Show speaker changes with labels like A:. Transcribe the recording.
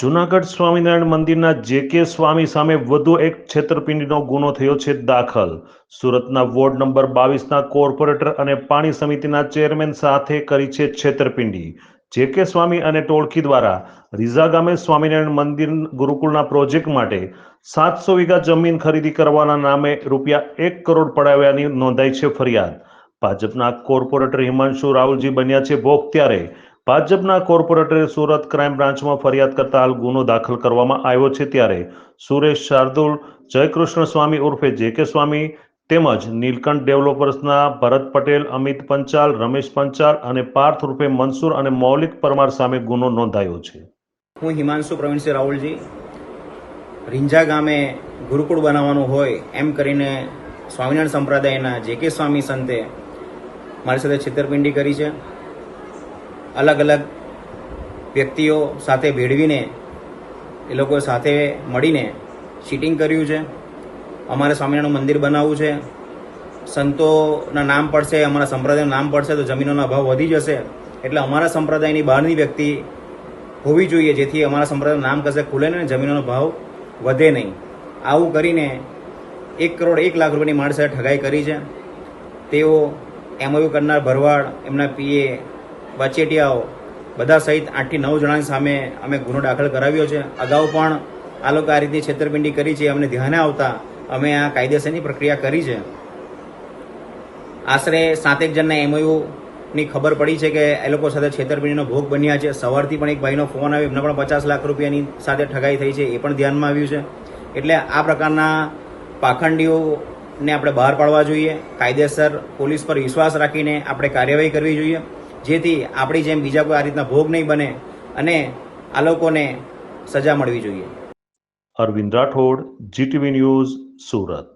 A: જૂનાગઢ સ્વામિનારાયણ મંદિરના જે કે સ્વામી સામે વધુ એક છેતરપિંડીનો ગુનો થયો છે દાખલ. સુરતના વોર્ડ નંબર બાવીસના કોર્પોરેટર અને પાણી સમિતિના ચેરમેન સાથે કરી છે છેતરપિંડી. જે કે સ્વામી અને ટોળકી દ્વારા રીઝા ગામે સ્વામિનારાયણ મંદિર ગુરુકુળના પ્રોજેક્ટ માટે સાતસો વીઘા જમીન ખરીદી કરવાના નામે રૂપિયા એક કરોડ પડાવ્યાની નોંધાઈ છે ફરિયાદ. ભાજપના કોર્પોરેટર હિમાંશુ રાહુલજી બન્યા છે ભોગ ત્યારે ભાજપના કોર્પોરેટરે સુરત ક્રાઇમ બ્રાન્ચમાં ફરિયાદ કરતા હાલ ગુનો દાખલ કરવામાં આવ્યો છે ત્યારે સુરેશ શાર્દુલ, જયકૃષ્ણ સ્વામી ઉર્ફે જે કે સ્વામી તેમજ નીલકંઠ ડેવલપર્સના ભરત પટેલ, અમિત પંચાલ, રમેશ પંચાલ અને પાર્થ ઉર્ફે મનસુર અને મૌલિક પરમાર સામે ગુનો નોંધાયો છે.
B: હું હિમાંશુ પ્રવીણસિંહ રાહુલજી રીંજા ગામે ગુરુકુળ બનાવવાનું હોય એમ કરીને સ્વામિનારાયણ સંપ્રદાયના જે કે સ્વામી સંતે મારી સાથે છેતરપિંડી કરી છે. અલગ અલગ વ્યક્તિઓ સાથે ભેળવીને, એ લોકો સાથે મળીને ચીટિંગ કર્યું છે. અમારે સ્વામિનારાયણનું મંદિર બનાવવું છે. સંતોના નામ પડશે, અમારા સંપ્રદાયનું નામ પડશે, તો જમીનોનો અભાવ વધી જશે. એટલે અમારા સંપ્રદાયની બહારની વ્યક્તિ હોવી જોઈએ, જેથી અમારા સંપ્રદાયનું નામ કશે ખુલે ને જમીનોનો ભાવ વધે નહીં. આવું કરીને એક કરોડ એક લાખ રૂપિયાની માણસે ઠગાઈ કરી છે. તેઓ એમઓયુ કરનાર ભરવાડ, એમના પીએ વચેટિયાઓ બધા સહિત આઠથી નવ જણાની સામે અમે ગુનો દાખલ કરાવ્યો છે. અગાઉ પણ આ લોકો આ રીતની છેતરપિંડી કરી છે, અમને ધ્યાને આવતા અમે આ કાયદેસરની પ્રક્રિયા કરી છે. આશરે સાતેક જણના એમઓયુની ખબર પડી છે કે એ લોકો સાથે છેતરપિંડીનો ભોગ બન્યા છે. સવારથી પણ એક ભાઈનો ફોન આવ્યો, એમને પણ પચાસ લાખ રૂપિયાની સાથે ઠગાઈ થઈ છે, એ પણ ધ્યાનમાં આવ્યું છે. એટલે આ પ્રકારના પાખંડીઓને આપણે બહાર પાડવા જોઈએ. કાયદેસર પોલીસ પર વિશ્વાસ રાખીને આપણે કાર્યવાહી કરવી જોઈએ. જેથી આપણી જેમ બીજા કોઈ આ રીતના ભોગ નહીં બને અને આ લોકોને સજા મળવી જોઈએ.
A: Arvind Rathod GTV news, Surat.